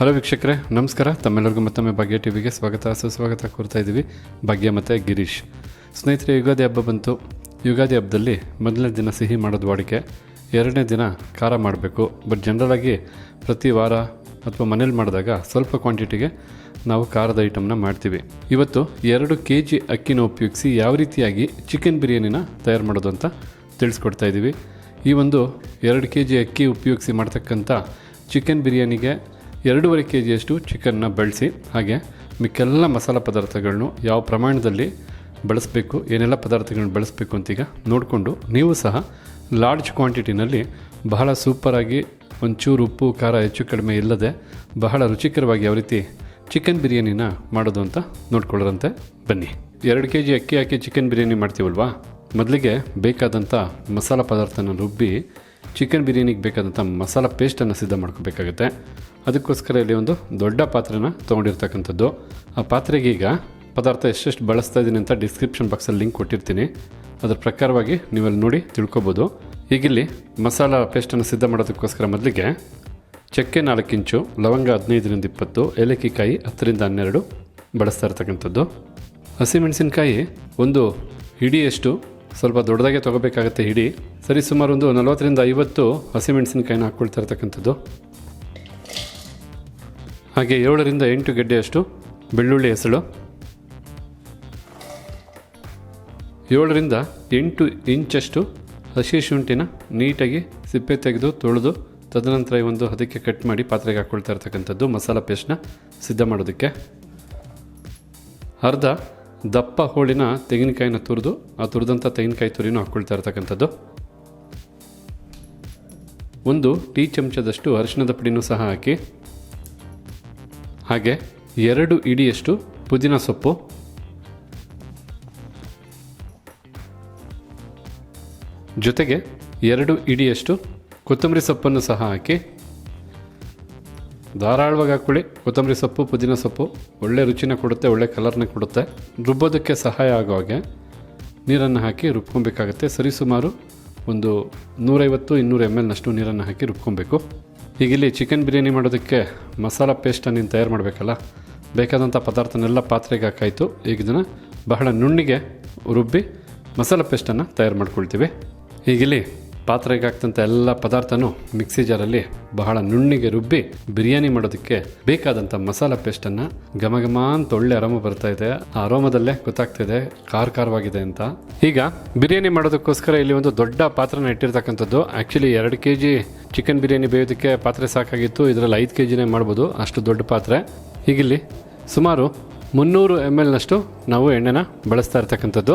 Hello ವೀಕ್ಷಕರೇ, ನಮಸ್ಕಾರ. ತಮ್ಮೆಲ್ಲರಿಗೂ ಮತ್ತೊಮ್ಮೆ ಭಾಗ್ಯ ಟಿವಿಗೆ ಸ್ವಾಗತ. ಸುಸ್ವಾಗತ ಕೋರ್ತಾ ಇದ್ದೀವಿ. ಭಾಗ್ಯ ಮತ್ತು ಗಿರೀಶ್. ಸ್ನೇಹಿತರೆ, ಯುಗಾದಿ ಹಬ್ಬ ಬಂತು. ಯುಗಾದಿ ಹಬ್ಬದಲ್ಲಿ ಮೊದಲನೇ ದಿನ ಸಿಹಿ ಮಾಡೋದು ವಾಡಿಕೆ. ಎರಡನೇ ದಿನ ಖಾರ ಮಾಡಬೇಕು. ಬಟ್ ಜನರಲಾಗಿ ಪ್ರತಿ ವಾರ ಅಥವಾ ಮನೇಲಿ ಮಾಡಿದಾಗ ಸ್ವಲ್ಪ ಕ್ವಾಂಟಿಟಿಗೆ ನಾವು ಖಾರದ ಐಟಮ್ನ ಮಾಡ್ತೀವಿ. ಇವತ್ತು ಎರಡು ಕೆ ಜಿ ಅಕ್ಕಿನ ಉಪಯೋಗಿಸಿ ಯಾವ ರೀತಿಯಾಗಿ ಚಿಕನ್ ಬಿರಿಯಾನಿನ ತಯಾರು ಮಾಡೋದು ಅಂತ ತಿಳಿಸ್ಕೊಡ್ತಾ ಇದ್ದೀವಿ. ಈ ಒಂದು ಎರಡು ಕೆ ಜಿ ಅಕ್ಕಿ ಉಪಯೋಗಿಸಿ ಮಾಡ್ತಕ್ಕಂಥ ಚಿಕನ್ ಬಿರಿಯಾನಿಗೆ ಎರಡೂವರೆ ಕೆ ಜಿಯಷ್ಟು ಚಿಕನ್ನ ಬಳಸಿ, ಹಾಗೆ ಮಿಕ್ಕೆಲ್ಲ ಮಸಾಲ ಪದಾರ್ಥಗಳನ್ನು ಯಾವ ಪ್ರಮಾಣದಲ್ಲಿ ಬಳಸಬೇಕು, ಏನೆಲ್ಲ ಪದಾರ್ಥಗಳನ್ನ ಬಳಸಬೇಕು ಅಂತೀಗ ನೋಡಿಕೊಂಡು ನೀವು ಸಹ ಲಾರ್ಜ್ ಕ್ವಾಂಟಿಟಿನಲ್ಲಿ ಬಹಳ ಸೂಪರಾಗಿ ಒಂಚೂರು ಉಪ್ಪು, ಖಾರ ಹೆಚ್ಚು ಕಡಿಮೆ ಇಲ್ಲದೆ ಬಹಳ ರುಚಿಕರವಾಗಿ ಯಾವ ರೀತಿ ಚಿಕನ್ ಬಿರಿಯಾನಿನ ಮಾಡೋದು ಅಂತ ನೋಡ್ಕೊಳ್ಳೋರಂತೆ. ಬನ್ನಿ. ಎರಡು ಕೆ ಜಿ ಅಕ್ಕಿ ಹಾಕಿ ಚಿಕನ್ ಬಿರಿಯಾನಿ ಮಾಡ್ತೀವಲ್ವಾ? ಮೊದಲಿಗೆ ಬೇಕಾದಂಥ ಮಸಾಲ ಪದಾರ್ಥನ ರುಬ್ಬಿ ಚಿಕನ್ ಬಿರಿಯಾನಿಗೆ ಬೇಕಾದಂಥ ಮಸಾಲ ಪೇಸ್ಟನ್ನು ಸಿದ್ಧ ಮಾಡ್ಕೋಬೇಕಾಗುತ್ತೆ. ಅದಕ್ಕೋಸ್ಕರ ಇಲ್ಲಿ ಒಂದು ದೊಡ್ಡ ಪಾತ್ರೆನ ತೊಗೊಂಡಿರ್ತಕ್ಕಂಥದ್ದು. ಆ ಪಾತ್ರೆಗೆ ಈಗ ಪದಾರ್ಥ ಎಷ್ಟೆಷ್ಟು ಬಳಸ್ತಾ ಇದ್ದೀನಿ ಅಂತ ಡಿಸ್ಕ್ರಿಪ್ಷನ್ ಬಾಕ್ಸಲ್ಲಿ ಲಿಂಕ್ ಕೊಟ್ಟಿರ್ತೀನಿ. ಅದರ ಪ್ರಕಾರವಾಗಿ ನೀವಲ್ಲಿ ನೋಡಿ ತಿಳ್ಕೊಬೋದು. ಈಗಿಲ್ಲಿ ಮಸಾಲ ಪೇಸ್ಟನ್ನು ಸಿದ್ಧ ಮಾಡೋದಕ್ಕೋಸ್ಕರ ಮೊದಲಿಗೆ ಚಕ್ಕೆ ನಾಲ್ಕು ಇಂಚು, ಲವಂಗ ಹದಿನೈದರಿಂದ ಇಪ್ಪತ್ತು, ಏಲಕ್ಕಿಕಾಯಿ ಹತ್ತರಿಂದ ಹನ್ನೆರಡು ಬಳಸ್ತಾ ಇರ್ತಕ್ಕಂಥದ್ದು. ಹಸಿಮೆಣಸಿನ್ಕಾಯಿ ಒಂದು ಹಿಡಿಯಷ್ಟು, ಸ್ವಲ್ಪ ದೊಡ್ಡದಾಗೆ ತೊಗೋಬೇಕಾಗತ್ತೆ ಹಿಡಿ. ಸರಿ, ಸುಮಾರು ಒಂದು ನಲವತ್ತರಿಂದ ಐವತ್ತು ಹಸಿಮೆಣಸಿನ್ಕಾಯಿನ ಹಾಕ್ಕೊಳ್ತಾ ಇರ್ತಕ್ಕಂಥದ್ದು. ಹಾಗೆ ಏಳರಿಂದ ಎಂಟು ಗೆಡ್ಡೆಯಷ್ಟು ಬೆಳ್ಳುಳ್ಳಿ ಹೆಸಳು. ಏಳರಿಂದ ಎಂಟು ಇಂಚಷ್ಟು ಹಸಿ ಶುಂಠಿನ ನೀಟಾಗಿ ಸಿಪ್ಪೆ ತೆಗೆದು ತೊಳೆದು ತದನಂತರ ಈ ಒಂದು ಅದಕ್ಕೆ ಕಟ್ ಮಾಡಿ ಪಾತ್ರೆಗೆ ಹಾಕ್ಕೊಳ್ತಾ ಇರ್ತಕ್ಕಂಥದ್ದು ಮಸಾಲ ಪೇಸ್ಟ್ನ ಸಿದ್ಧ ಮಾಡೋದಕ್ಕೆ. ಅರ್ಧ ದಪ್ಪ ಹೋಳಿನ ತೆಂಗಿನಕಾಯಿನ ತುರಿದು ಆ ತುರಿದಂಥ ತೆಂಗಿನಕಾಯಿ ತುರಿನೂ ಹಾಕ್ಕೊಳ್ತಾ ಇರ್ತಕ್ಕಂಥದ್ದು. ಒಂದು ಟೀ ಚಮಚದಷ್ಟು ಅರಿಶಿನದ ಪುಡಿನೂ ಸಹ ಹಾಕಿ ಹಾಗೆ ಎರಡು ಇಡಿಯಷ್ಟು ಪುದೀನ ಸೊಪ್ಪು. ಜೊತೆಗೆ ಎರಡು ಇಡಿಯಷ್ಟು ಕೊತ್ತಂಬರಿ ಸೊಪ್ಪನ್ನು ಸಹ ಹಾಕಿ. ಧಾರಾಳವಾಗಿ ಹಾಕ್ಕೊಳ್ಳಿ. ಕೊತ್ತಂಬರಿ ಸೊಪ್ಪು, ಪುದೀನ ಸೊಪ್ಪು ಒಳ್ಳೆ ರುಚಿನ ಕೊಡುತ್ತೆ, ಒಳ್ಳೆ ಕಲರ್ನ ಕೊಡುತ್ತೆ. ರುಬ್ಬೋದಕ್ಕೆ ಸಹಾಯ ಆಗೋ ಹಾಗೆ ನೀರನ್ನು ಹಾಕಿ ರುಬ್ಕೊಬೇಕಾಗುತ್ತೆ. ಸರಿಸುಮಾರು ಒಂದು ನೂರೈವತ್ತು ಇನ್ನೂರು ಎಂ ಎಲ್ನಷ್ಟು ನೀರನ್ನು ಹಾಕಿ ರುಬ್ಕೊಬೇಕು. ಈಗ ಇಲ್ಲಿ ಚಿಕನ್ ಬಿರಿಯಾನಿ ಮಾಡೋದಕ್ಕೆ ಮಸಾಲ ಪೇಸ್ಟನ್ನು ನೀನು ತಯಾರು ಮಾಡಬೇಕಲ್ಲ? ಬೇಕಾದಂಥ ಪದಾರ್ಥನೆಲ್ಲ ಪಾತ್ರೆಗೆ ಹಾಕಾಯಿತು. ಈಗ ಇದನ್ನು ಬಹಳ ನುಣ್ಣಿಗೆ ರುಬ್ಬಿ ಮಸಾಲ ಪೇಸ್ಟನ್ನು ತಯಾರು ಮಾಡ್ಕೊಳ್ತೀವಿ. ಹೀಗಿಲ್ಲಿ ಪಾತ್ರೆಗೆ ಆಗ್ತಂಥ ಎಲ್ಲ ಪದಾರ್ಥನೂ ಮಿಕ್ಸಿ ಜಾರಲ್ಲಿ ಬಹಳ ನುಣ್ಣಿಗೆ ರುಬ್ಬಿ ಬಿರಿಯಾನಿ ಮಾಡೋದಕ್ಕೆ ಬೇಕಾದಂಥ ಮಸಾಲ ಪೇಸ್ಟನ್ನು ಘಮ ಘಮ ಅಂತ ಒಳ್ಳೆ ಅರೋಮ ಬರ್ತಾ ಇದೆ. ಆ ಅರೋಮದಲ್ಲೇ ಗೊತ್ತಾಗ್ತಾ ಇದೆ ಖಾರ ಖಾರವಾಗಿದೆ ಅಂತ. ಈಗ ಬಿರಿಯಾನಿ ಮಾಡೋದಕ್ಕೋಸ್ಕರ ಇಲ್ಲಿ ಒಂದು ದೊಡ್ಡ ಪಾತ್ರನ ಇಟ್ಟಿರ್ತಕ್ಕಂಥದ್ದು. ಆ್ಯಕ್ಚುಲಿ ಎರಡು ಕೆ ಜಿ ಚಿಕನ್ ಬಿರಿಯಾನಿ ಬೇಯೋದಕ್ಕೆ ಪಾತ್ರೆ ಸಾಕಾಗಿತ್ತು. ಇದರಲ್ಲಿ ಐದು ಕೆ ಜಿನೇ ಮಾಡ್ಬೋದು. ಅಷ್ಟು ದೊಡ್ಡ ಪಾತ್ರೆ. ಈಗಿಲ್ಲಿ ಸುಮಾರು ಮುನ್ನೂರು ಎಂ ಎಲ್ನಷ್ಟು ನಾವು ಎಣ್ಣೆನ ಬಳಸ್ತಾ ಇರ್ತಕ್ಕಂಥದ್ದು.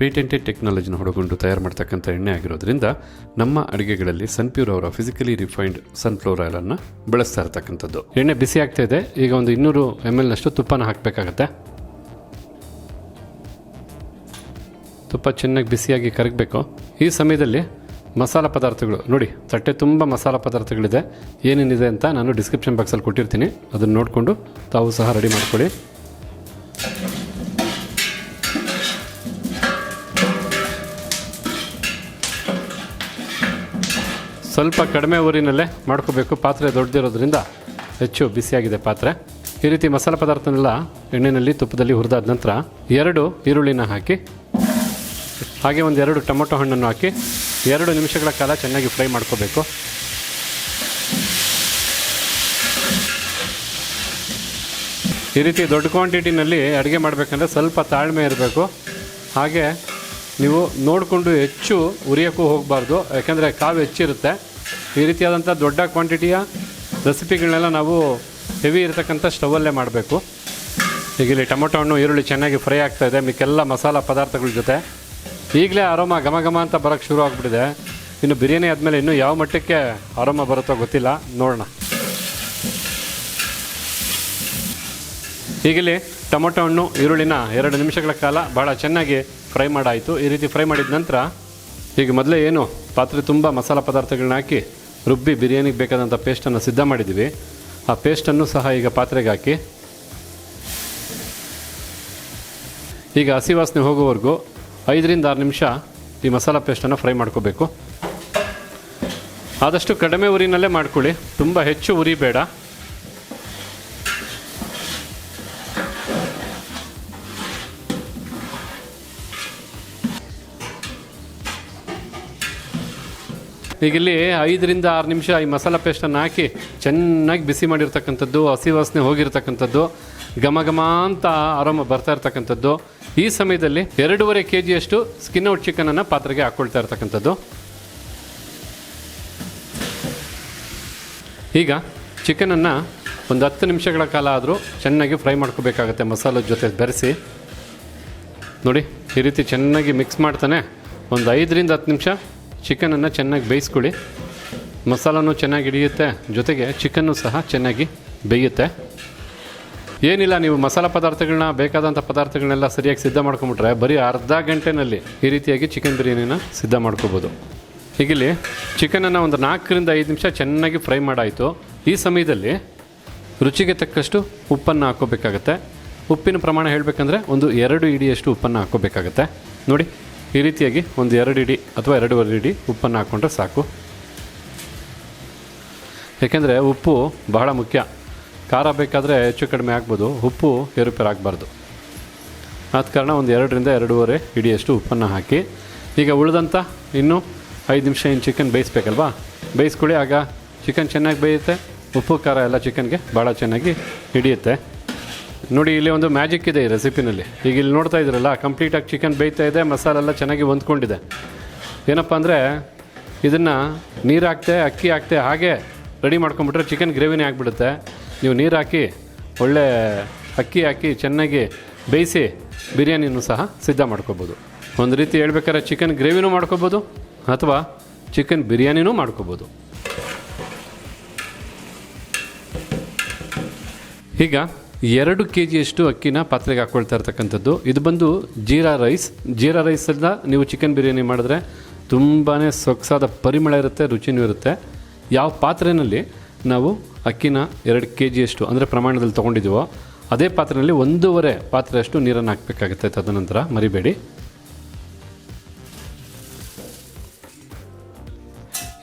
ಪೇಟೆಂಟೆಡ್ ಟೆಕ್ನಾಲಜಿನ ಹೊಡಗೊಂಡು ತಯಾರು ಮಾಡ್ತಕ್ಕಂಥ ಎಣ್ಣೆ ಆಗಿರೋದ್ರಿಂದ ನಮ್ಮ ಅಡುಗೆಗಳಲ್ಲಿ ಸನ್ಪ್ಯೂರ್ ಅವರ ಫಿಸಿಕಲಿ ರಿಫೈನ್ಡ್ ಸನ್ಫ್ಲವರ್ ಆಯಿಲನ್ನು ಬಳಸ್ತಾ ಇರ್ತಕ್ಕಂಥದ್ದು. ಎಣ್ಣೆ ಬಿಸಿ ಆಗ್ತಾ ಇದೆ. ಈಗ ಒಂದು ಇನ್ನೂರು ಎಂ ಎಲ್ನಷ್ಟು ತುಪ್ಪನ ಹಾಕಬೇಕಾಗತ್ತೆ. ತುಪ್ಪ ಚೆನ್ನಾಗಿ ಬಿಸಿಯಾಗಿ ಕರಗಬೇಕು. ಈ ಸಮಯದಲ್ಲಿ ಮಸಾಲ ಪದಾರ್ಥಗಳು, ನೋಡಿ, ತಟ್ಟೆ ತುಂಬ ಮಸಾಲ ಪದಾರ್ಥಗಳಿದೆ. ಏನೇನಿದೆ ಅಂತ ನಾನು ಡಿಸ್ಕ್ರಿಪ್ಷನ್ ಬಾಕ್ಸಲ್ಲಿ ಕೊಟ್ಟಿರ್ತೀನಿ. ಅದನ್ನು ನೋಡಿಕೊಂಡು ತಾವು ಸಹ ರೆಡಿ ಮಾಡ್ಕೊಳ್ಳಿ. ಸ್ವಲ್ಪ ಕಡಿಮೆ ಊರಿನಲ್ಲೇ ಮಾಡ್ಕೋಬೇಕು. ಪಾತ್ರೆ ದೊಡ್ಡದಿರೋದ್ರಿಂದ ಹೆಚ್ಚು ಬಿಸಿಯಾಗಿದೆ ಪಾತ್ರೆ. ಈ ರೀತಿ ಮಸಾಲೆ ಪದಾರ್ಥನೆಲ್ಲ ಎಣ್ಣೆಯಲ್ಲಿ ತುಪ್ಪದಲ್ಲಿ ಹುರಿದಾದ ನಂತರ ಎರಡು ಈರುಳ್ಳಿನ ಹಾಕಿ, ಹಾಗೆ ಒಂದು ಎರಡು ಟೊಮೊಟೊ ಹಣ್ಣನ್ನು ಹಾಕಿ ಎರಡು ನಿಮಿಷಗಳ ಕಾಲ ಚೆನ್ನಾಗಿ ಫ್ರೈ ಮಾಡ್ಕೋಬೇಕು. ಈ ರೀತಿ ದೊಡ್ಡ ಕ್ವಾಂಟಿಟಿನಲ್ಲಿ ಅಡುಗೆ ಮಾಡಬೇಕಂದ್ರೆ ಸ್ವಲ್ಪ ತಾಳ್ಮೆ ಇರಬೇಕು. ಹಾಗೆ ನೀವು ನೋಡಿಕೊಂಡು ಹೆಚ್ಚು ಉರಿಯೋಕ್ಕೂ ಹೋಗಬಾರ್ದು, ಯಾಕೆಂದರೆ ಕಾವು ಹೆಚ್ಚಿರುತ್ತೆ. ಈ ರೀತಿಯಾದಂಥ ದೊಡ್ಡ ಕ್ವಾಂಟಿಟಿಯ ರೆಸಿಪಿಗಳನ್ನೆಲ್ಲ ನಾವು ಹೆವಿ ಇರತಕ್ಕಂಥ ಸ್ಟವಲ್ಲೇ ಮಾಡಬೇಕು. ಈಗ ಇಲ್ಲಿ ಟೊಮೊಟೊ ಹಣ್ಣು, ಈರುಳ್ಳಿ ಚೆನ್ನಾಗಿ ಫ್ರೈ ಆಗ್ತಾ ಇದೆ, ಮಿಕ್ಕೆಲ್ಲ ಮಸಾಲ ಪದಾರ್ಥಗಳ ಜೊತೆ. ಈಗಲೇ ಆರೋಮ ಘಮ ಘಮ ಅಂತ ಬರೋಕ್ಕೆ ಶುರು ಆಗಿಬಿಟ್ಟಿದೆ. ಇನ್ನು ಬಿರಿಯಾನಿ ಆದಮೇಲೆ ಇನ್ನೂ ಯಾವ ಮಟ್ಟಕ್ಕೆ ಅರೋಮ ಬರುತ್ತೋ ಗೊತ್ತಿಲ್ಲ, ನೋಡೋಣ. ಈಗಿಲ್ಲಿ ಟೊಮೊಟೊ ಹಣ್ಣು, ಈರುಳ್ಳಿನ ಎರಡು ನಿಮಿಷಗಳ ಕಾಲ ಭಾಳ ಚೆನ್ನಾಗಿ ಫ್ರೈ ಮಾಡಾಯಿತು. ಈ ರೀತಿ ಫ್ರೈ ಮಾಡಿದ ನಂತರ ಈಗ ಮೊದಲೇ ಏನು ಪಾತ್ರೆ ತುಂಬ ಮಸಾಲ ಪದಾರ್ಥಗಳನ್ನ ಹಾಕಿ ರುಬ್ಬಿ ಬಿರಿಯಾನಿಗೆ ಬೇಕಾದಂಥ ಪೇಸ್ಟನ್ನು ಸಿದ್ಧ ಮಾಡಿದ್ದೀವಿ ಆ ಪೇಸ್ಟನ್ನು ಸಹ ಈಗ ಪಾತ್ರೆಗೆ ಹಾಕಿ ಈಗ ಹಸಿ ವಾಸನೆ ಹೋಗೋವರೆಗೂ ಐದರಿಂದ ಆರು ನಿಮಿಷ ಈ ಮಸಾಲ ಪೇಸ್ಟನ್ನು ಫ್ರೈ ಮಾಡ್ಕೋಬೇಕು. ಆದಷ್ಟು ಕಡಿಮೆ ಉರಿನಲ್ಲೇ ಮಾಡ್ಕೊಳ್ಳಿ. ತುಂಬ ಹೆಚ್ಚು ಉರಿ ಬೇಡ. ಈಗ ಇಲ್ಲಿ ಐದರಿಂದ ಆರು ನಿಮಿಷ ಈ ಮಸಾಲ ಪೇಸ್ಟನ್ನು ಹಾಕಿ ಚೆನ್ನಾಗಿ ಬಿಸಿ ಮಾಡಿರ್ತಕ್ಕಂಥದ್ದು, ಹಸಿ ವಾಸನೆ ಹೋಗಿರ್ತಕ್ಕಂಥದ್ದು, ಘಮ ಘಮ ಅಂತ ಆರಾಮ ಬರ್ತಾ ಇರ್ತಕ್ಕಂಥದ್ದು. ಈ ಸಮಯದಲ್ಲಿ ಎರಡೂವರೆ ಕೆ ಜಿಯಷ್ಟು ಸ್ಕಿನ್ ಔಟ್ ಚಿಕನನ್ನು ಪಾತ್ರೆಗೆ ಹಾಕ್ಕೊಳ್ತಾ ಇರ್ತಕ್ಕಂಥದ್ದು. ಈಗ ಚಿಕನನ್ನು ಒಂದು ಹತ್ತು ನಿಮಿಷಗಳ ಕಾಲ ಆದರೂ ಚೆನ್ನಾಗಿ ಫ್ರೈ ಮಾಡ್ಕೋಬೇಕಾಗತ್ತೆ ಮಸಾಲದ ಜೊತೆ ಬೆರೆಸಿ. ನೋಡಿ, ಈ ರೀತಿ ಚೆನ್ನಾಗಿ ಮಿಕ್ಸ್ ಮಾಡ್ತಾನೆ. ಒಂದು ಐದರಿಂದ ಹತ್ತು ನಿಮಿಷ ಚಿಕನನ್ನು ಚೆನ್ನಾಗಿ ಬೇಯಿಸ್ಕೊಳ್ಳಿ. ಮಸಾಲನೂ ಚೆನ್ನಾಗಿ ಹಿಡಿಯುತ್ತೆ. ಜೊತೆಗೆ ಚಿಕನ್ನು ಸಹ ಚೆನ್ನಾಗಿ ಬೇಯುತ್ತೆ. ಏನಿಲ್ಲ, ನೀವು ಮಸಾಲ ಪದಾರ್ಥಗಳನ್ನ ಬೇಕಾದಂಥ ಪದಾರ್ಥಗಳನ್ನೆಲ್ಲ ಸರಿಯಾಗಿ ಸಿದ್ಧ ಮಾಡ್ಕೊಂಬಿಟ್ರೆ ಬರೀ ಅರ್ಧ ಗಂಟೆನಲ್ಲಿ ಈ ರೀತಿಯಾಗಿ ಚಿಕನ್ ಬಿರಿಯಾನಿನ ಸಿದ್ಧ ಮಾಡ್ಕೋಬೋದು. ಹೀಗಿಲ್ಲಿ ಚಿಕನನ್ನು ಒಂದು ನಾಲ್ಕರಿಂದ ಐದು ನಿಮಿಷ ಚೆನ್ನಾಗಿ ಫ್ರೈ ಮಾಡಾಯಿತು. ಈ ಸಮಯದಲ್ಲಿ ರುಚಿಗೆ ತಕ್ಕಷ್ಟು ಉಪ್ಪನ್ನು ಹಾಕೋಬೇಕಾಗತ್ತೆ ಉಪ್ಪಿನ ಪ್ರಮಾಣ ಹೇಳಬೇಕಂದ್ರೆ ಒಂದು ಎರಡು ಇಡಿಯಷ್ಟು ಉಪ್ಪನ್ನು ಹಾಕೋಬೇಕಾಗತ್ತೆ ನೋಡಿ. ಈ ರೀತಿಯಾಗಿ ಒಂದು ಎರಡು ಇಡಿ ಅಥವಾ ಎರಡೂವರೆ ಇಡಿ ಉಪ್ಪನ್ನು ಹಾಕ್ಕೊಂಡ್ರೆ ಸಾಕು. ಏಕೆಂದರೆ ಉಪ್ಪು ಬಹಳ ಮುಖ್ಯ. ಖಾರ ಬೇಕಾದರೆ ಹೆಚ್ಚು ಕಡಿಮೆ ಆಗ್ಬೋದು, ಉಪ್ಪು ಏರುಪೇರು ಆಗಬಾರ್ದು ಆದ ಕಾರಣ ಒಂದು ಎರಡರಿಂದ ಎರಡೂವರೆ ಇಡಿಯಷ್ಟು ಉಪ್ಪನ್ನು ಹಾಕಿ, ಈಗ ಉಳಿದಂಥ ಇನ್ನೂ ಐದು ನಿಮಿಷ ಇನ್ನು ಚಿಕನ್ ಬೇಯಿಸ್ಬೇಕಲ್ವಾ? ಬೇಯಿಸ್ಕೊಳ್ಳಿ, ಆಗ ಚಿಕನ್ ಚೆನ್ನಾಗಿ ಬೇಯುತ್ತೆ, ಉಪ್ಪು, ಖಾರ ಎಲ್ಲ ಚಿಕನ್ಗೆ ಭಾಳ ಚೆನ್ನಾಗಿ ಹಿಡಿಯುತ್ತೆ. ನೋಡಿ, ಇಲ್ಲಿ ಒಂದು ಮ್ಯಾಜಿಕ್ ಇದೆ ಈ ರೆಸಿಪಿನಲ್ಲಿ. ಈಗ ಇಲ್ಲಿ ನೋಡ್ತಾ ಇದ್ದೀರಲ್ಲ ಕಂಪ್ಲೀಟಾಗಿ ಚಿಕನ್ ಬೇಯ್ತಾ ಇದೆ, ಮಸಾಲೆ ಎಲ್ಲ ಚೆನ್ನಾಗಿ ಹೊಂದ್ಕೊಂಡಿದೆ. ಏನಪ್ಪ ಅಂದರೆ, ಇದನ್ನು ನೀರು ಹಾಕ್ತೆ ಅಕ್ಕಿ ಹಾಕ್ತೆ ಹಾಗೆ ರೆಡಿ ಮಾಡ್ಕೊಂಬಿಟ್ರೆ ಚಿಕನ್ ಗ್ರೇವಿನೇ ಆಗಿಬಿಡುತ್ತೆ. ನೀವು ನೀರು ಹಾಕಿ, ಒಳ್ಳೆ ಅಕ್ಕಿ ಹಾಕಿ ಚೆನ್ನಾಗಿ ಬೇಯಿಸಿ ಬಿರಿಯಾನಿನೂ ಸಹ ಸಿದ್ಧ ಮಾಡ್ಕೋಬೋದು. ಒಂದು ರೀತಿ ಹೇಳ್ಬೇಕಾದ್ರೆ ಚಿಕನ್ ಗ್ರೇವಿನೂ ಮಾಡ್ಕೋಬೋದು, ಅಥವಾ ಚಿಕನ್ ಬಿರಿಯಾನಿನೂ ಮಾಡ್ಕೋಬೋದು. ಈಗ ಎರಡು ಕೆ ಜಿಯಷ್ಟು ಅಕ್ಕಿನ ಪಾತ್ರೆಗೆ ಹಾಕ್ಕೊಳ್ತಾ ಇರ್ತಕ್ಕಂಥದ್ದು. ಇದು ಬಂದು ಜೀರಾ ರೈಸ್. ಜೀರಾ ರೈಸಲ್ಲ ನೀವು ಚಿಕನ್ ಬಿರಿಯಾನಿ ಮಾಡಿದ್ರೆ ತುಂಬಾ ಸೊಗಸಾದ ಪರಿಮಳ ಇರುತ್ತೆ, ರುಚಿನೂ ಇರುತ್ತೆ. ಯಾವ ಪಾತ್ರೆಯಲ್ಲಿ ನಾವು ಅಕ್ಕಿನ ಎರಡು ಕೆ ಜಿಯಷ್ಟು ಅಂದರೆ ಪ್ರಮಾಣದಲ್ಲಿ ತೊಗೊಂಡಿದ್ದೀವೋ ಅದೇ ಪಾತ್ರೆಯಲ್ಲಿ ಒಂದೂವರೆ ಪಾತ್ರೆಯಷ್ಟು ನೀರನ್ನು ಹಾಕಬೇಕಾಗುತ್ತೆ ತದನಂತರ ಮರಿಬೇಡಿ.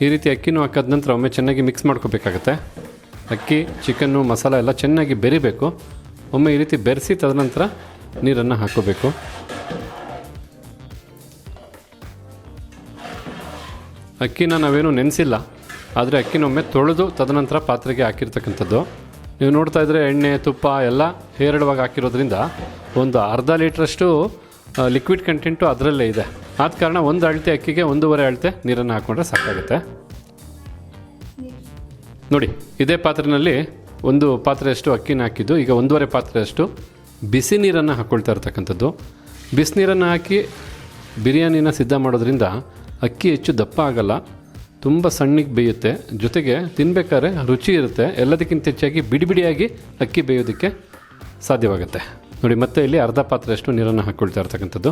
ಈ ರೀತಿ ಅಕ್ಕಿನೂ ಹಾಕಿದ ನಂತರ ಒಮ್ಮೆ ಚೆನ್ನಾಗಿ ಮಿಕ್ಸ್ ಮಾಡ್ಕೋಬೇಕಾಗತ್ತೆ. ಅಕ್ಕಿ ಚಿಕನ್ನು ಮಸಾಲ ಎಲ್ಲ ಚೆನ್ನಾಗಿ ಬೆರಿಬೇಕು. ಒಮ್ಮೆ ಈ ರೀತಿ ಬೆರೆಸಿ ತದನಂತರ ನೀರನ್ನು ಹಾಕೋಬೇಕು. ಅಕ್ಕಿನ ನಾವೇನು ನೆನೆಸಿಲ್ಲ. ಆದರೆ ಅಕ್ಕಿನೊಮ್ಮೆ ತೊಳೆದು ತದನಂತರ ಪಾತ್ರೆಗೆ ಹಾಕಿರ್ತಕ್ಕಂಥದ್ದು. ನೀವು ನೋಡ್ತಾ ಇದ್ದರೆ ಎಣ್ಣೆ, ತುಪ್ಪ ಎಲ್ಲ ಹೇರಳವಾಗಿ ಹಾಕಿರೋದ್ರಿಂದ ಒಂದು ಅರ್ಧ ಲೀಟ್ರಷ್ಟು ಲಿಕ್ವಿಡ್ ಕಂಟೆಂಟು ಅದರಲ್ಲೇ ಇದೆ. ಆದ ಕಾರಣ ಒಂದು ಅಳತೆ ಅಕ್ಕಿಗೆ ಒಂದೂವರೆ ಅಳತೆ ನೀರನ್ನು ಹಾಕ್ಕೊಂಡ್ರೆ ಸಾಕಾಗುತ್ತೆ. ನೋಡಿ. ಇದೇ ಪಾತ್ರೆಯಲ್ಲಿ ಒಂದು ಪಾತ್ರೆಯಷ್ಟು ಅಕ್ಕಿನ ಹಾಕಿದ್ದು, ಈಗ ಒಂದೂವರೆ ಪಾತ್ರೆಯಷ್ಟು ಬಿಸಿ ನೀರನ್ನು ಹಾಕ್ಕೊಳ್ತಾ ಇರ್ತಕ್ಕಂಥದ್ದು. ಬಿಸಿನೀರನ್ನು ಹಾಕಿ ಬಿರಿಯಾನಿನ ಸಿದ್ಧ ಮಾಡೋದ್ರಿಂದ ಅಕ್ಕಿ ಹೆಚ್ಚು ದಪ್ಪ ಆಗಲ್ಲ, ತುಂಬ ಸಣ್ಣಗೆ ಬೇಯುತ್ತೆ. ಜೊತೆಗೆ ತಿನ್ಬೇಕಾದ್ರೆ ರುಚಿ ಇರುತ್ತೆ. ಎಲ್ಲದಕ್ಕಿಂತ ಹೆಚ್ಚಾಗಿ ಬಿಡಿ ಬಿಡಿಯಾಗಿ ಅಕ್ಕಿ ಬೇಯೋದಕ್ಕೆ ಸಾಧ್ಯವಾಗುತ್ತೆ. ನೋಡಿ, ಮತ್ತೆ ಇಲ್ಲಿ ಅರ್ಧ ಪಾತ್ರೆಯಷ್ಟು ನೀರನ್ನು ಹಾಕ್ಕೊಳ್ತಾ ಇರ್ತಕ್ಕಂಥದ್ದು.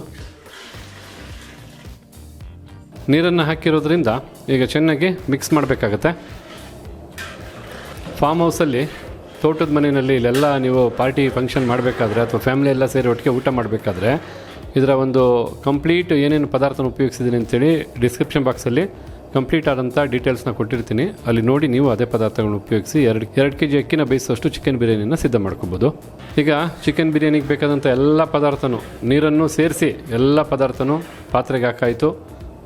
ನೀರನ್ನು ಹಾಕಿರೋದ್ರಿಂದ ಈಗ ಚೆನ್ನಾಗಿ ಮಿಕ್ಸ್ ಮಾಡಬೇಕಾಗತ್ತೆ. ಫಾರ್ಮ್ ಹೌಸಲ್ಲಿ ತೋಟದ ಮನೆಯಲ್ಲಿ ಇಲ್ಲೆಲ್ಲ ನೀವು ಪಾರ್ಟಿ ಫಂಕ್ಷನ್ ಮಾಡಬೇಕಾದ್ರೆ ಅಥವಾ ಫ್ಯಾಮಿಲಿ ಎಲ್ಲ ಸೇರಿ ಒಟ್ಟಿಗೆ ಊಟ ಮಾಡಬೇಕಾದ್ರೆ ಇದರ ಒಂದು ಕಂಪ್ಲೀಟ್ ಏನೇನು ಪದಾರ್ಥನ ಉಪಯೋಗಿಸಿದ್ದೀನಿ ಅಂತೇಳಿ ಡಿಸ್ಕ್ರಿಪ್ಷನ್ ಬಾಕ್ಸಲ್ಲಿ ಕಂಪ್ಲೀಟ್ ಆದಂಥ ಡೀಟೇಲ್ಸ್ನ ಕೊಟ್ಟಿರ್ತೀನಿ. ಅಲ್ಲಿ ನೋಡಿ ನೀವು ಅದೇ ಪದಾರ್ಥಗಳನ್ನ ಉಪಯೋಗಿಸಿ ಎರಡು ಎರಡು ಕೆ ಜಿ ಅಕ್ಕಿನ ಬೇಯಿಸುವಷ್ಟು ಚಿಕನ್ ಬಿರಿಯಾನಿನ ಸಿದ್ಧ ಮಾಡ್ಕೊಬೋದು. ಈಗ ಚಿಕನ್ ಬಿರಿಯಾನಿಗೆ ಬೇಕಾದಂಥ ಎಲ್ಲ ಪದಾರ್ಥನೂ, ನೀರನ್ನು ಸೇರಿಸಿ ಎಲ್ಲ ಪದಾರ್ಥನೂ ಪಾತ್ರೆಗೆ ಹಾಕಾಯಿತು.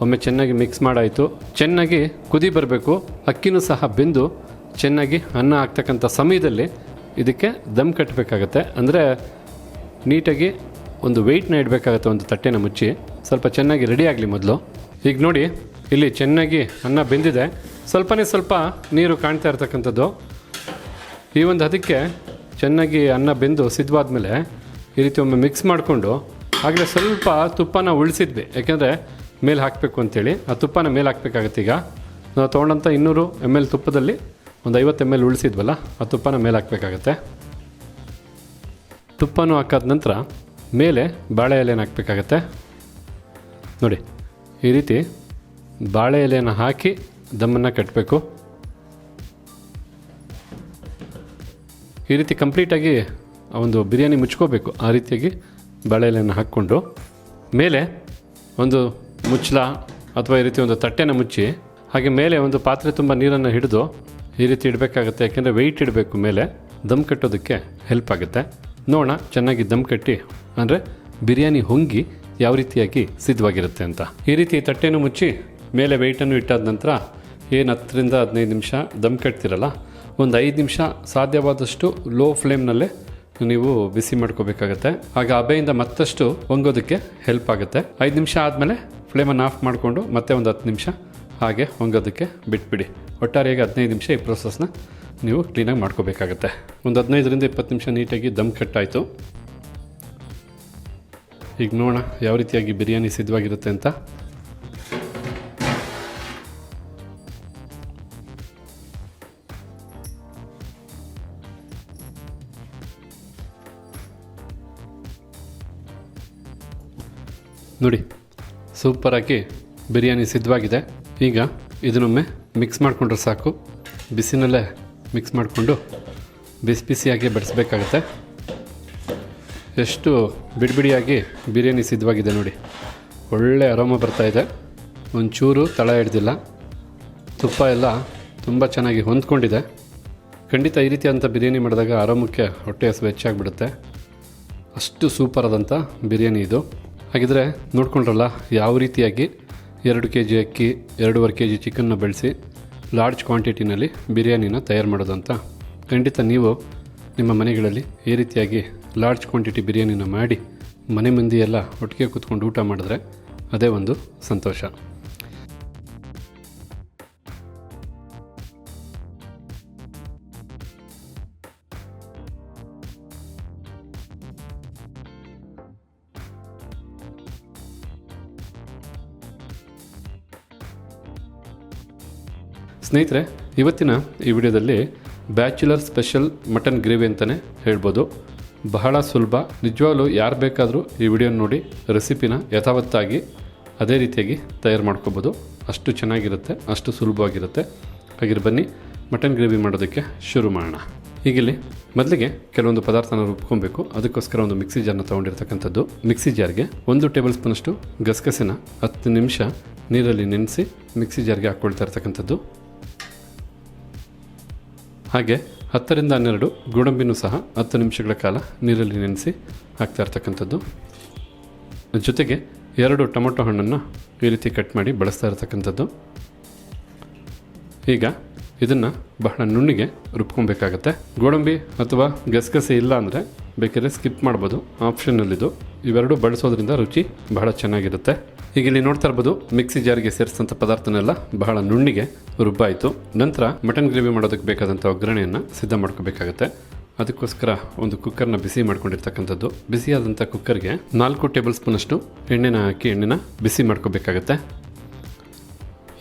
ಒಮ್ಮೆ ಚೆನ್ನಾಗಿ ಮಿಕ್ಸ್ ಮಾಡಾಯಿತು. ಚೆನ್ನಾಗಿ ಕುದಿ ಬರಬೇಕು. ಅಕ್ಕಿನೂ ಸಹ ಬೆಂದು ಚೆನ್ನಾಗಿ ಅನ್ನ ಹಾಕ್ತಕ್ಕಂಥ ಸಮಯದಲ್ಲಿ ಇದಕ್ಕೆ ದಮ್ ಕಟ್ಟಬೇಕಾಗತ್ತೆ ಅಂದರೆ ನೀಟಾಗಿ ಒಂದು ವೆಯ್ಟ್ನ ಇಡಬೇಕಾಗತ್ತೆ, ಒಂದು ತಟ್ಟೆನ ಮುಚ್ಚಿ. ಸ್ವಲ್ಪ ಚೆನ್ನಾಗಿ ರೆಡಿ ಆಗಲಿ ಮೊದಲು. ಈಗ ನೋಡಿ, ಇಲ್ಲಿ ಚೆನ್ನಾಗಿ ಅನ್ನ ಬೆಂದಿದೆ. ಸ್ವಲ್ಪನೇ ಸ್ವಲ್ಪ ನೀರು ಕಾಣ್ತಾ ಇರ್ತಕ್ಕಂಥದ್ದು. ಈ ಒಂದು ಅದಕ್ಕೆ ಚೆನ್ನಾಗಿ ಅನ್ನ ಬೆಂದು ಸಿದ್ಧವಾದ್ಮೇಲೆ ಈ ರೀತಿ ಒಮ್ಮೆ ಮಿಕ್ಸ್ ಮಾಡಿಕೊಂಡು ಆಗಲೇ ಸ್ವಲ್ಪ ತುಪ್ಪನ ಉಳಿಸಿದ್ವಿ. ಯಾಕೆಂದರೆ ಮೇಲೆ ಹಾಕಬೇಕು ಅಂತೇಳಿ. ಆ ತುಪ್ಪನ ಮೇಲೆ ಹಾಕಬೇಕಾಗತ್ತೆ ಈಗ. ನಾವು ತೊಗೊಂಡಂಥ ಇನ್ನೂರು ಎಂ ಎಲ್ ತುಪ್ಪದಲ್ಲಿ ಒಂದು ಐವತ್ತು ಎಂ ಎಲ್ ಉಳಿಸಿದ್ವಲ್ಲ, ಆ ತುಪ್ಪನ ಮೇಲೆ ಹಾಕಬೇಕಾಗತ್ತೆ. ತುಪ್ಪನೂ ಹಾಕಾದ ನಂತರ ಮೇಲೆ ಬಾಳೆ ಎಲೆಯನ್ನು ಹಾಕಬೇಕಾಗತ್ತೆ. ನೋಡಿ, ಈ ರೀತಿ ಬಾಳೆ ಎಲೆಯನ್ನು ಹಾಕಿ ದಮ್ಮನ್ನು ಕಟ್ಟಬೇಕು ಈ ರೀತಿ ಕಂಪ್ಲೀಟಾಗಿ ಒಂದು ಬಿರಿಯಾನಿ ಮುಚ್ಕೋಬೇಕು, ಆ ರೀತಿಯಾಗಿ ಬಾಳೆ ಎಲೆಯನ್ನು ಹಾಕ್ಕೊಂಡು. ಮೇಲೆ ಒಂದು ಮುಚ್ಚಲ ಅಥವಾ ಈ ರೀತಿ ಒಂದು ತಟ್ಟೆನ ಮುಚ್ಚಿ, ಹಾಗೆ ಮೇಲೆ ಒಂದು ಪಾತ್ರೆ ತುಂಬ ನೀರನ್ನು ಹಿಡಿದು ಈ ರೀತಿ ಇಡಬೇಕಾಗುತ್ತೆ, ಯಾಕೆಂದರೆ ವೆಯ್ಟ್ ಇಡಬೇಕು ಮೇಲೆ, ದಮ್ ಕಟ್ಟೋದಕ್ಕೆ ಹೆಲ್ಪ್ ಆಗುತ್ತೆ. ನೋಡೋಣ, ಚೆನ್ನಾಗಿ ದಮ್ ಕಟ್ಟಿ, ಅಂದರೆ ಬಿರಿಯಾನಿ ಹೊಂಗಿ ಯಾವ ರೀತಿಯಾಗಿ ಸಿದ್ಧವಾಗಿರುತ್ತೆ ಅಂತ. ಈ ರೀತಿ ತಟ್ಟೆನೂ ಮುಚ್ಚಿ, ಮೇಲೆ ವೆಯ್ಟನ್ನು ಇಟ್ಟಾದ ನಂತರ, ಏನು ಹತ್ತರಿಂದ ಹದಿನೈದು ನಿಮಿಷ ದಮ್ ಕಟ್ತಿರಲ್ಲ, ಒಂದು ಐದು ನಿಮಿಷ ಸಾಧ್ಯವಾದಷ್ಟು ಲೋ ಫ್ಲೇಮ್ನಲ್ಲೇ ನೀವು ಬಿಸಿ ಮಾಡ್ಕೋಬೇಕಾಗತ್ತೆ. ಆಗ ಹಬೆಯಿಂದ ಮತ್ತಷ್ಟು ಹೊಂಗೋದಕ್ಕೆ ಹೆಲ್ಪ್ ಆಗುತ್ತೆ. ಐದು ನಿಮಿಷ ಆದಮೇಲೆ ಫ್ಲೇಮನ್ನು ಆಫ್ ಮಾಡಿಕೊಂಡು ಮತ್ತೆ ಒಂದು ಹತ್ತು ನಿಮಿಷ ಹಾಗೆ ಹೊಂಗೋದಕ್ಕೆ ಬಿಟ್ಬಿಡಿ. ಒಟ್ಟಾರೆಯಾಗಿ ಹದಿನೈದು ನಿಮಿಷ ಈ ಪ್ರೊಸೆಸ್ನ ನೀವು ಕ್ಲೀನಾಗಿ ಮಾಡ್ಕೋಬೇಕಾಗತ್ತೆ. ಒಂದು ಹದಿನೈದರಿಂದ ಇಪ್ಪತ್ತು ನಿಮಿಷ ನೀಟಾಗಿ ದಮ್ ಕಟ್ಟಾಯಿತು. ಈಗ ನೋಡೋಣ ಯಾವ ರೀತಿಯಾಗಿ ಬಿರಿಯಾನಿ ಸಿದ್ಧವಾಗಿರುತ್ತೆ ಅಂತ. ನೋಡಿ ಸೂಪರಾಗಿ ಬಿರಿಯಾನಿ ಸಿದ್ಧವಾಗಿದೆ. ಈಗ ಇದನ್ನೊಮ್ಮೆ ಮಿಕ್ಸ್ ಮಾಡಿಕೊಂಡ್ರೆ ಸಾಕು. ಬಿಸಿನಲ್ಲೇ ಮಿಕ್ಸ್ ಮಾಡಿಕೊಂಡು ಬಿಸಿ ಬಿಸಿಯಾಗಿ ಬಡಿಸ್ಬೇಕಾಗತ್ತೆ. ಎಷ್ಟು ಬಿಡಿಬಿಡಿಯಾಗಿ ಬಿರಿಯಾನಿ ಸಿದ್ಧವಾಗಿದೆ ನೋಡಿ. ಒಳ್ಳೆ ಅರೋಮ ಬರ್ತಾಯಿದೆ ಒಂಚೂರು ತಳ ಹಿಡ್ದಿಲ್ಲ. ತುಪ್ಪ ಎಲ್ಲ ತುಂಬ ಚೆನ್ನಾಗಿ ಹೊಂದ್ಕೊಂಡಿದೆ. ಖಂಡಿತ ಈ ರೀತಿಯಾದಂಥ ಬಿರಿಯಾನಿ ಮಾಡಿದಾಗ ಆರಾಮಕ್ಕೆ ಹೊಟ್ಟೆ ಹಸು ಹೆಚ್ಚಾಗ್ಬಿಡುತ್ತೆ. ಅಷ್ಟು ಸೂಪರ್ ಆದಂಥ ಬಿರಿಯಾನಿ ಇದು. ಹಾಗಿದ್ರೆ ನೋಡ್ಕೊಂಡ್ರಲ್ಲ, ಯಾವ ರೀತಿಯಾಗಿ ಎರಡು ಕೆ ಜಿ ಅಕ್ಕಿ, ಎರಡೂವರೆ ಕೆ ಜಿ ಚಿಕನ್ನ ಬೆಳೆಸಿ ಲಾರ್ಜ್ ಕ್ವಾಂಟಿಟಿನಲ್ಲಿ ಬಿರಿಯಾನಿನ ತಯಾರು ಮಾಡೋದಂತ ಖಂಡಿತ ನೀವು ನಿಮ್ಮ ಮನೆಗಳಲ್ಲಿ ಈ ರೀತಿಯಾಗಿ ಲಾರ್ಜ್ ಕ್ವಾಂಟಿಟಿ ಬಿರಿಯಾನಿನ ಮಾಡಿ ಮನೆ ಮಂದಿಯೆಲ್ಲ ಒಟ್ಟಿಗೆ ಕೂತ್ಕೊಂಡು ಊಟ ಮಾಡಿದ್ರೆ ಅದೇ ಒಂದು ಸಂತೋಷ. ಸ್ನೇಹಿತರೆ, ಇವತ್ತಿನ ಈ ವಿಡಿಯೋದಲ್ಲಿ ಬ್ಯಾಚುಲರ್ ಸ್ಪೆಷಲ್ ಮಟನ್ ಗ್ರೇವಿ ಅಂತಲೇ ಹೇಳ್ಬೋದು. ಬಹಳ ಸುಲಭ. ನಿಜವಾಗ್ಲೂ ಯಾರು ಬೇಕಾದರೂ ಈ ವಿಡಿಯೋ ನೋಡಿ, ರೆಸಿಪಿನ ಯಥಾವತ್ತಾಗಿ ಅದೇ ರೀತಿಯಾಗಿ ತಯಾರು ಮಾಡ್ಕೋಬೋದು. ಅಷ್ಟು ಚೆನ್ನಾಗಿರುತ್ತೆ, ಅಷ್ಟು ಸುಲಭವಾಗಿರುತ್ತೆ. ಹಾಗಿರ ಬನ್ನಿ, ಮಟನ್ ಗ್ರೇವಿ ಮಾಡೋದಕ್ಕೆ ಶುರು ಮಾಡೋಣ. ಈಗಿಲ್ಲಿ ಮೊದಲಿಗೆ ಕೆಲವೊಂದು ಪದಾರ್ಥನ ರುಬ್ಕೊಬೇಕು. ಅದಕ್ಕೋಸ್ಕರ ಒಂದು ಮಿಕ್ಸಿ ಜಾರ್ನ ತೊಗೊಂಡಿರ್ತಕ್ಕಂಥದ್ದು. ಮಿಕ್ಸಿ ಜಾರ್ಗೆ ಒಂದು ಟೇಬಲ್ ಸ್ಪೂನಷ್ಟು ಗಸಗಸಿನ ಹತ್ತು ನಿಮಿಷ ನೀರಲ್ಲಿ ನೆನೆಸಿ ಮಿಕ್ಸಿ ಜಾರ್ಗೆ ಹಾಕ್ಕೊಳ್ತಾ ಇರ್ತಕ್ಕಂಥದ್ದು. ಹಾಗೆ ಹತ್ತರಿಂದ ಹನ್ನೆರಡು ಗೋಡಂಬಿನೂ ಸಹ ಹತ್ತು ನಿಮಿಷಗಳ ಕಾಲ ನೀರಲ್ಲಿ ನೆನೆಸಿ ಹಾಕ್ತಾ ಇರ್ತಕ್ಕಂಥದ್ದು. ಜೊತೆಗೆ ಎರಡು ಟೊಮೊಟೊ ಹಣ್ಣನ್ನು ಈ ರೀತಿ ಕಟ್ ಮಾಡಿ ಬಳಸ್ತಾ ಇರ್ತಕ್ಕಂಥದ್ದು. ಈಗ ಇದನ್ನು ಬಹಳ ನುಣ್ಣಿಗೆ ರುಬ್ಕೊಬೇಕಾಗತ್ತೆ. ಗೋಡಂಬಿ ಅಥವಾ ಗಸಗಸೆ ಇಲ್ಲ ಅಂದರೆ ಬೇಕಾದ್ರೆ ಸ್ಕಿಪ್ ಮಾಡ್ಬೋದು. ಆಪ್ಷನಲ್ಲಿದು ಇವೆರಡು ಬಳಸೋದ್ರಿಂದ ರುಚಿ ಬಹಳ ಚೆನ್ನಾಗಿರುತ್ತೆ. ಈಗ ಇಲ್ಲಿ ನೋಡ್ತಾ ಇರ್ಬೋದು, ಮಿಕ್ಸಿ ಜಾರಿಗೆ ಸೇರಿಸಿದಂಥ ಪದಾರ್ಥನೆಲ್ಲ ಬಹಳ ನುಣ್ಣಿಗೆ ರುಬ್ಬಾಯಿತು. ನಂತರ ಮಟನ್ ಗ್ರೇವಿ ಮಾಡೋದಕ್ಕೆ ಬೇಕಾದಂಥ ಒಗ್ಗರಣೆಯನ್ನು ಸಿದ್ಧ ಮಾಡ್ಕೋಬೇಕಾಗತ್ತೆ. ಅದಕ್ಕೋಸ್ಕರ ಒಂದು ಕುಕ್ಕರ್ನ ಬಿಸಿ ಮಾಡ್ಕೊಂಡಿರ್ತಕ್ಕಂಥದ್ದು. ಬಿಸಿಯಾದಂಥ ಕುಕ್ಕರ್ಗೆ ನಾಲ್ಕು ಟೇಬಲ್ ಸ್ಪೂನಷ್ಟು ಎಣ್ಣೆನ ಹಾಕಿ ಎಣ್ಣೆನ ಬಿಸಿ ಮಾಡ್ಕೋಬೇಕಾಗತ್ತೆ.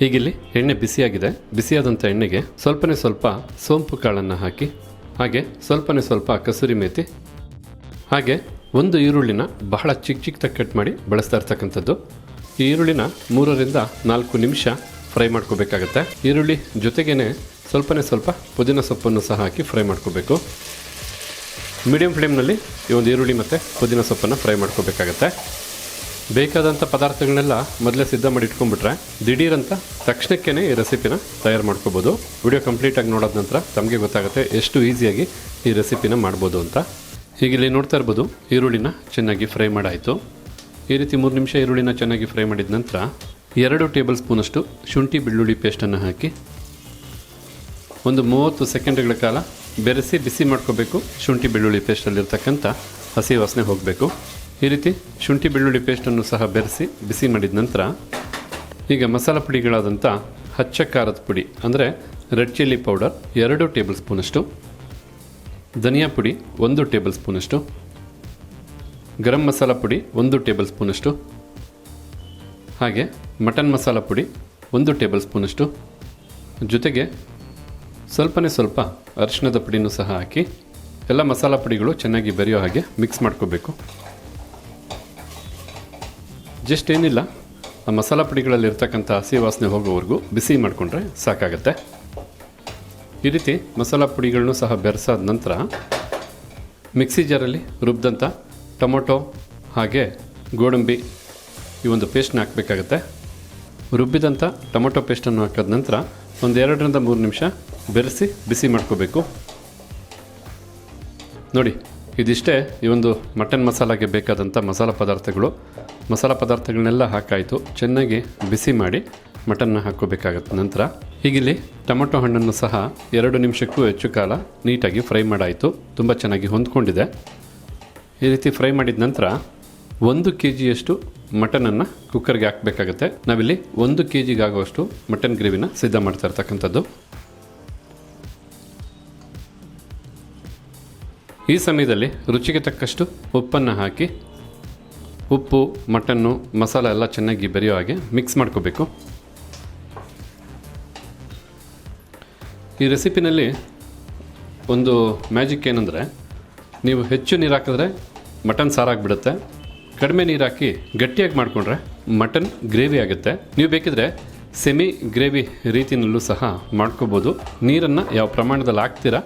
ಈಗಿಲ್ಲಿ ಎಣ್ಣೆ ಬಿಸಿಯಾಗಿದೆ. ಬಿಸಿಯಾದಂಥ ಎಣ್ಣೆಗೆ ಸ್ವಲ್ಪನೇ ಸ್ವಲ್ಪ ಸೋಂಪು ಕಾಳನ್ನು ಹಾಕಿ, ಹಾಗೆ ಸ್ವಲ್ಪನೇ ಸ್ವಲ್ಪ ಕಸೂರಿ ಮೇಥಿ ಹಾಗೆ ಒಂದು ಈರುಳ್ಳಿನ ಬಹಳ ಚಿಕ್ಕ ಚಿಕ್ಕದಾಗಿ ಕಟ್ ಮಾಡಿ ಬಳಸ್ತಾ ಇರ್ತಕ್ಕಂಥದ್ದು. ಈರುಳ್ಳಿನ ಮೂರರಿಂದ ನಾಲ್ಕು ನಿಮಿಷ ಫ್ರೈ ಮಾಡ್ಕೋಬೇಕಾಗತ್ತೆ. ಈರುಳ್ಳಿ ಜೊತೆಗೇನೆ ಸ್ವಲ್ಪನೇ ಸ್ವಲ್ಪ ಪುದೀನ ಸೊಪ್ಪನ್ನು ಸಹ ಹಾಕಿ ಫ್ರೈ ಮಾಡ್ಕೋಬೇಕು. ಮೀಡಿಯಂ ಫ್ಲೇಮ್ನಲ್ಲಿ ಈ ಒಂದು ಈರುಳ್ಳಿ ಮತ್ತು ಪುದೀನ ಸೊಪ್ಪನ್ನು ಫ್ರೈ ಮಾಡ್ಕೋಬೇಕಾಗತ್ತೆ. ಬೇಕಾದಂಥ ಪದಾರ್ಥಗಳನ್ನೆಲ್ಲ ಮೊದಲೇ ಸಿದ್ಧ ಮಾಡಿ ಇಟ್ಕೊಂಡ್ಬಿಟ್ರೆ ದಿಢೀರಂತ ತಕ್ಷಣಕ್ಕೇ ಈ ರೆಸಿಪಿನ ತಯಾರು ಮಾಡ್ಕೋಬೋದು. ವಿಡಿಯೋ ಕಂಪ್ಲೀಟಾಗಿ ನೋಡೋದ ನಂತರ ತಮಗೆ ಗೊತ್ತಾಗುತ್ತೆ ಎಷ್ಟು ಈಸಿಯಾಗಿ ಈ ರೆಸಿಪಿನ ಮಾಡ್ಬೋದು ಅಂತ. ಇಲ್ಲಿ ನೋಡ್ತಾ ಇರ್ಬೋದು, ಈರುಳ್ಳಿನ ಚೆನ್ನಾಗಿ ಫ್ರೈ ಮಾಡಾಯಿತು. ಈ ರೀತಿ ಮೂರು ನಿಮಿಷ ಈರುಳ್ಳಿನ ಚೆನ್ನಾಗಿ ಫ್ರೈ ಮಾಡಿದ ನಂತರ ಎರಡು ಟೇಬಲ್ ಸ್ಪೂನಷ್ಟು ಶುಂಠಿ ಬೆಳ್ಳುಳ್ಳಿ ಪೇಸ್ಟನ್ನು ಹಾಕಿ, ಒಂದು ಮೂವತ್ತು ಸೆಕೆಂಡ್ಗಳ ಕಾಲ ಬೆರೆಸಿ ಬಿಸಿ ಮಾಡ್ಕೋಬೇಕು. ಶುಂಠಿ ಬೆಳ್ಳುಳ್ಳಿ ಪೇಸ್ಟಲ್ಲಿರ್ತಕ್ಕಂಥ ಹಸಿ ವಾಸನೆ ಹೋಗಬೇಕು. ಈ ರೀತಿ ಶುಂಠಿ ಬೆಳ್ಳುಳ್ಳಿ ಪೇಸ್ಟನ್ನು ಸಹ ಬೆರೆಸಿ ಬಿಸಿ ಮಾಡಿದ ನಂತರ, ಈಗ ಮಸಾಲ ಪುಡಿಗಳಾದಂಥ ಹಚ್ಚ ಖಾರದ ಪುಡಿ ಅಂದರೆ ರೆಡ್ ಚಿಲ್ಲಿ ಪೌಡರ್ ಎರಡು ಟೇಬಲ್ ಸ್ಪೂನಷ್ಟು ಧನಿಯಾ ಪುಡಿ ಒಂದು ಟೇಬಲ್ ಸ್ಪೂನಷ್ಟು. ಗರಂ ಮಸಾಲ ಪುಡಿ ಒಂದು ಟೇಬಲ್ ಸ್ಪೂನಷ್ಟು. ಹಾಗೆ ಮಟನ್ ಮಸಾಲ ಪುಡಿ ಒಂದು ಟೇಬಲ್ ಸ್ಪೂನಷ್ಟು. ಜೊತೆಗೆ ಸ್ವಲ್ಪನೇ ಸ್ವಲ್ಪ ಅರಿಶಿಣದ ಪುಡಿನೂ ಸಹ ಹಾಕಿ ಎಲ್ಲ ಮಸಾಲ ಪುಡಿಗಳು ಚೆನ್ನಾಗಿ ಬೆರೆಯೋ ಹಾಗೆ ಮಿಕ್ಸ್ ಮಾಡ್ಕೋಬೇಕು. ಜಸ್ಟ್ ಏನಿಲ್ಲ, ಆ ಮಸಾಲ ಪುಡಿಗಳಲ್ಲಿ ಇರ್ತಕ್ಕಂಥ ಹಸಿ ವಾಸನೆ ಹೋಗೋವರೆಗೂ ಬಿಸಿ ಮಾಡಿಕೊಂಡ್ರೆ ಸಾಕಾಗತ್ತೆ. ಈ ರೀತಿ ಮಸಾಲ ಪುಡಿಗಳನ್ನು ಸಹ ಬೆರೆಸಾದ ನಂತರ ಮಿಕ್ಸಿ ಜಾರಲ್ಲಿ ರುಬ್ಬಿದಂಥ ಟೊಮೊಟೊ ಹಾಗೆ ಗೋಡಂಬಿ ಈ ಒಂದು ಪೇಸ್ಟ್ನ ಹಾಕಬೇಕಾಗತ್ತೆ. ರುಬ್ಬಿದಂಥ ಟೊಮೊಟೊ ಪೇಸ್ಟನ್ನು ಹಾಕಿದ ನಂತರ ಒಂದು ಎರಡರಿಂದ ಮೂರು ನಿಮಿಷ ಬೆರೆಸಿ ಬಿಸಿ ಮಾಡ್ಕೋಬೇಕು. ನೋಡಿ, ಇದಿಷ್ಟೇ ಈ ಒಂದು ಮಟನ್ ಮಸಾಲಾಗೆ ಬೇಕಾದಂಥ ಮಸಾಲ ಪದಾರ್ಥಗಳು. ಮಸಾಲ ಪದಾರ್ಥಗಳನ್ನೆಲ್ಲ ಹಾಕಾಯಿತು. ಚೆನ್ನಾಗಿ ಬಿಸಿ ಮಾಡಿ ಮಟನ್ನ ಹಾಕೋಬೇಕಾಗತ್ತೆ ನಂತರ ಹೀಗಿಲ್ಲಿ ಟೊಮೊಟೊ ಹಣ್ಣನ್ನು ಸಹ ಎರಡು ನಿಮಿಷಕ್ಕೂ ಹೆಚ್ಚು ಕಾಲ ನೀಟಾಗಿ ಫ್ರೈ ಮಾಡಾಯಿತು. ತುಂಬ ಚೆನ್ನಾಗಿ ಹೊಂದ್ಕೊಂಡಿದೆ. ಈ ರೀತಿ ಫ್ರೈ ಮಾಡಿದ ನಂತರ ಒಂದು ಕೆ ಜಿಯಷ್ಟು ಮಟನನ್ನು ಕುಕ್ಕರ್ಗೆ ಹಾಕಬೇಕಾಗತ್ತೆ. ನಾವಿಲ್ಲಿ ಒಂದು ಕೆ ಜಿಗಾಗುವಷ್ಟು ಮಟನ್ ಗ್ರೇವಿನ ಸಿದ್ಧ ಮಾಡ್ತಾ ಇರ್ತಕ್ಕಂಥದ್ದು. ಈ ಸಮಯದಲ್ಲಿ ರುಚಿಗೆ ತಕ್ಕಷ್ಟು ಉಪ್ಪನ್ನು ಹಾಕಿ ಉಪ್ಪು, ಮಟನ್ನು, ಮಸಾಲ ಎಲ್ಲ ಚೆನ್ನಾಗಿ ಬೆರೆಯೋ ಹಾಗೆ ಮಿಕ್ಸ್ ಮಾಡ್ಕೋಬೇಕು. ಈ ರೆಸಿಪಿನಲ್ಲಿ ಒಂದು ಮ್ಯಾಜಿಕ್ ಏನಂದರೆ, ನೀವು ಹೆಚ್ಚು ನೀರು ಹಾಕಿದ್ರೆ ಮಟನ್ ಸಾರಾಗಿಬಿಡುತ್ತೆ. ಕಡಿಮೆ ನೀರು ಹಾಕಿ ಗಟ್ಟಿಯಾಗಿ ಮಾಡಿಕೊಂಡ್ರೆ ಮಟನ್ ಗ್ರೇವಿ ಆಗುತ್ತೆ. ನೀವು ಬೇಕಿದ್ರೆ ಸೆಮಿ ಗ್ರೇವಿ ರೀತಿಯಲ್ಲೂ ಸಹ ಮಾಡ್ಕೋಬೋದು. ನೀರನ್ನು ಯಾವ ಪ್ರಮಾಣದಲ್ಲಿ ಹಾಕ್ತೀರಾ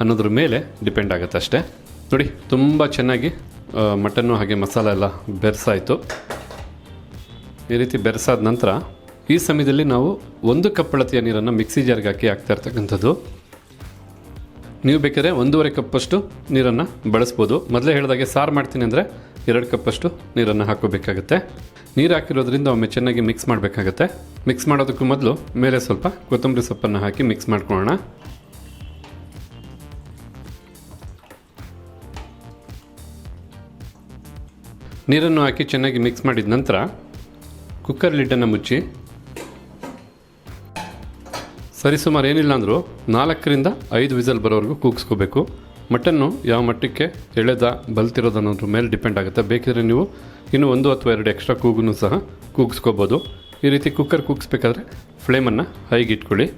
ಅನ್ನೋದ್ರ ಮೇಲೆ ಡಿಪೆಂಡ್ ಆಗುತ್ತೆ ಅಷ್ಟೇ. ನೋಡಿ, ತುಂಬ ಚೆನ್ನಾಗಿ ಮಟನ್ನು ಹಾಗೆ ಮಸಾಲೆ ಎಲ್ಲ ಬೆರೆಸಾಯಿತು. ಈ ರೀತಿ ಬೆರೆಸಾದ ನಂತರ ಈ ಸಮಯದಲ್ಲಿ ನಾವು ಒಂದು ಕಪ್ ಅಳತೆಯ ನೀರನ್ನು ಮಿಕ್ಸಿ ಜಾರ್ಗೆ ಹಾಕಿ ಹಾಕ್ತಾ ಇರ್ತಕ್ಕಂಥದ್ದು. ನೀವು ಬೇಕಾದ್ರೆ ಒಂದೂವರೆ ಕಪ್ಪಷ್ಟು ನೀರನ್ನು ಬಳಸ್ಬೋದು. ಮೊದಲೇ ಹೇಳಿದಾಗೆ ಸಾರು ಮಾಡ್ತೀನಿ ಅಂದರೆ ಎರಡು ಕಪ್ಪಷ್ಟು ನೀರನ್ನು ಹಾಕೋಬೇಕಾಗತ್ತೆ ನೀರು ಹಾಕಿರೋದ್ರಿಂದ ಒಮ್ಮೆ ಚೆನ್ನಾಗಿ ಮಿಕ್ಸ್ ಮಾಡಬೇಕಾಗತ್ತೆ. ಮಿಕ್ಸ್ ಮಾಡೋದಕ್ಕೂ ಮೊದಲು ಮೇಲೆ ಸ್ವಲ್ಪ ಕೊತ್ತಂಬರಿ ಸೊಪ್ಪನ್ನು ಹಾಕಿ ಮಿಕ್ಸ್ ಮಾಡ್ಕೊಳ್ಳೋಣ. ನೀರನ್ನು ಹಾಕಿ ಚೆನ್ನಾಗಿ ಮಿಕ್ಸ್ ಮಾಡಿದ ನಂತರ ಕುಕ್ಕರ್ ಲಿಡ್ಡನ್ನು ಮುಚ್ಚಿ ಸರಿಸುಮಾರು ಏನಿಲ್ಲ ಅಂದರೂ ನಾಲ್ಕರಿಂದ ಐದು ವಿಸಲ್ ಬರೋವರೆಗೂ ಕೂಗಿಸ್ಕೋಬೇಕು. ಮಟನ್ನು ಯಾವ ಮಟ್ಟಕ್ಕೆ ಎಳೆದ ಬಲ್ತಿರೋದು ಅನ್ನೋದ್ರ ಮೇಲೆ ಡಿಪೆಂಡ್ ಆಗುತ್ತೆ. ಬೇಕಿದ್ರೆ ನೀವು ಇನ್ನೂ ಒಂದು ಅಥವಾ ಎರಡು ಎಕ್ಸ್ಟ್ರಾ ಕೂಗೂ ಸಹ ಕೂಗಿಸ್ಕೋಬೋದು. ಈ ರೀತಿ ಕುಕ್ಕರ್ ಕೂಗಿಸ್ಬೇಕಾದ್ರೆ ಫ್ಲೇಮನ್ನು ಹೈಗೆ ಇಟ್ಕೊಳ್ಳಿ.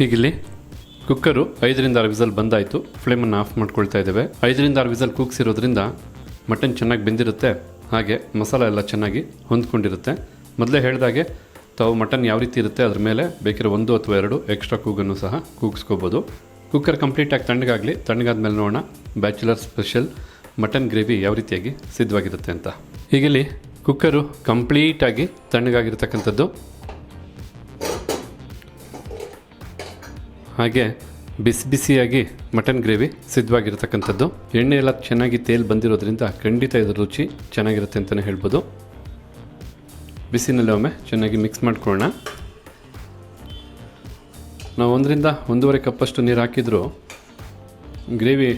ಹೀಗಿಲ್ಲಿ ಕುಕ್ಕರು ಐದರಿಂದ ಆರು ವಿಸಲ್ ಬಂದಾಯಿತು. ಫ್ಲೇಮನ್ನು ಆಫ್ ಮಾಡ್ಕೊಳ್ತಾ ಇದ್ದೇವೆ. ಐದರಿಂದ ಆರು ವಿಸಲ್ ಕೂಗ್ಸಿರೋದ್ರಿಂದ ಮಟನ್ ಚೆನ್ನಾಗಿ ಬೆಂದಿರುತ್ತೆ. ಹಾಗೆ ಮಸಾಲ ಎಲ್ಲ ಚೆನ್ನಾಗಿ ಹೊಂದ್ಕೊಂಡಿರುತ್ತೆ. ಮೊದಲೇ ಹೇಳಿದಾಗೆ ತಾವು ಮಟನ್ ಯಾವ ರೀತಿ ಇರುತ್ತೆ ಅದ್ರ ಮೇಲೆ ಬೇಕಿರೋ ಒಂದು ಅಥವಾ ಎರಡು ಎಕ್ಸ್ಟ್ರಾ ಕೂಗನ್ನು ಸಹ ಕೂಗಿಸ್ಕೋಬೋದು. ಕುಕ್ಕರ್ ಕಂಪ್ಲೀಟಾಗಿ ತಣ್ಣಗಾಗಲಿ ತಣ್ಣಗಾದ ಮೇಲೆ ನೋಡೋಣ ಬ್ಯಾಚುಲರ್ ಸ್ಪೆಷಲ್ ಮಟನ್ ಗ್ರೇವಿ ಯಾವ ರೀತಿಯಾಗಿ ಸಿದ್ಧವಾಗಿರುತ್ತೆ ಅಂತ. ಹೀಗಿಲ್ಲಿ ಕುಕ್ಕರು ಕಂಪ್ಲೀಟಾಗಿ ತಣ್ಣಗಾಗಿರ್ತಕ್ಕಂಥದ್ದು. ಹಾಗೆ ಬಿಸಿ ಬಿಸಿಯಾಗಿ ಮಟನ್ ಗ್ರೇವಿ ಸಿದ್ಧವಾಗಿರ್ತಕ್ಕಂಥದ್ದು. ಎಣ್ಣೆ ಎಲ್ಲ ಚೆನ್ನಾಗಿ ತೇಲ್ ಬಂದಿರೋದ್ರಿಂದ ಖಂಡಿತ ಇದರ ರುಚಿ ಚೆನ್ನಾಗಿರುತ್ತೆ ಅಂತಲೇ ಹೇಳ್ಬೋದು. ಬಿಸಿನಲ್ಲಿ ಒಮ್ಮೆ ಚೆನ್ನಾಗಿ ಮಿಕ್ಸ್ ಮಾಡ್ಕೊಳ್ಳೋಣ. ನಾವು ಒಂದರಿಂದ ಒಂದೂವರೆ ಕಪ್ಪಷ್ಟು ನೀರು ಹಾಕಿದರೂ ಗ್ರೇವಿ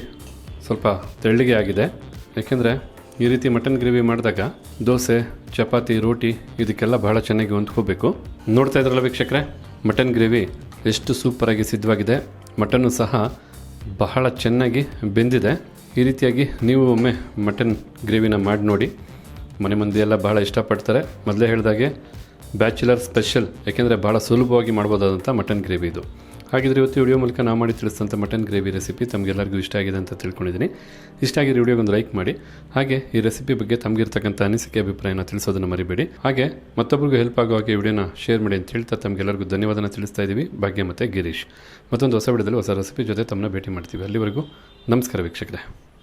ಸ್ವಲ್ಪ ತೆಳ್ಳಗೆ ಆಗಿದೆ. ಯಾಕೆಂದರೆ ಈ ರೀತಿ ಮಟನ್ ಗ್ರೇವಿ ಮಾಡಿದಾಗ ದೋಸೆ, ಚಪಾತಿ, ರೋಟಿ ಇದಕ್ಕೆಲ್ಲ ಬಹಳ ಚೆನ್ನಾಗಿ ಹೊಂದ್ಕೋಬೇಕು. ನೋಡ್ತಾ ಇದ್ರಲ್ಲ ವೀಕ್ಷಕರೇ, ಮಟನ್ ಗ್ರೇವಿ ಎಷ್ಟು ಸೂಪರಾಗಿ ಸಿದ್ಧವಾಗಿದೆ. ಮಟನ್ನು ಸಹ ಬಹಳ ಚೆನ್ನಾಗಿ ಬೆಂದಿದೆ. ಈ ರೀತಿಯಾಗಿ ನೀವು ಒಮ್ಮೆ ಮಟನ್ ಗ್ರೇವಿನ ಮಾಡಿ ನೋಡಿ. ಮನೆ ಮಂದಿ ಎಲ್ಲ ಬಹಳ ಇಷ್ಟಪಡ್ತಾರೆ. ಮೊದಲೇ ಹೇಳಿದಾಗೆ ಬ್ಯಾಚುಲರ್ ಸ್ಪೆಷಲ್, ಯಾಕೆಂದರೆ ಭಾಳ ಸುಲಭವಾಗಿ ಮಾಡ್ಬೋದಾದಂಥ ಮಟನ್ ಗ್ರೇವಿ ಇದು. ಹಾಗಿದ್ರೆ ಇವತ್ತು ವಿಡಿಯೋ ಮೂಲಕ ನಾ ಮಾಡಿ ತಿಳಿಸಿದಂಥ ಮಟನ್ ಗ್ರೇವಿ ರೆಸಿಪಿ ತಮಗೆಲ್ಲರಿಗೂ ಇಷ್ಟ ಆಗಿದೆ ಅಂತ ತಿಳ್ಕೊಂಡಿದ್ದೀನಿ. ಇಷ್ಟ ಆಗಿರೋ ವಿಡಿಯೋಗೊಂದು ಲೈಕ್ ಮಾಡಿ. ಹಾಗೆ ಈ ರೆಸಿಪಿ ಬಗ್ಗೆ ತಮಗಿರ್ತಕ್ಕಂಥ ಅನಿಸಿಕೆ, ಅಭಿಪ್ರಾಯನ ತಿಳಿಸೋದನ್ನು ಮರಿಬೇಡಿ. ಹಾಗೆ ಮತ್ತೊಬ್ಬರಿಗೂ ಹೆಲ್ಪ್ ಆಗೋ ಹಾಗೆ ವಿಡಿಯೋನ ಶೇರ್ ಮಾಡಿ ಅಂತ ಹೇಳ್ತಾ ತಮಗೆಲ್ಲರಿಗೂ ಧನ್ಯವಾದನ ತಿಳಿಸ್ತಾ ಇದ್ದೀವಿ. ಭಾಗ್ಯ ಮತ್ತು ಗಿರೀಶ್. ಮತ್ತೊಂದು ಹೊಸ ವಿಡಿಯೋದಲ್ಲಿ ಹೊಸ ರೆಸಿಪಿ ಜೊತೆ ತಮ್ಮನ್ನ ಭೇಟಿ ಮಾಡ್ತೀವಿ. ಅಲ್ಲಿವರೆಗೂ ನಮಸ್ಕಾರ ವೀಕ್ಷಕರೇ.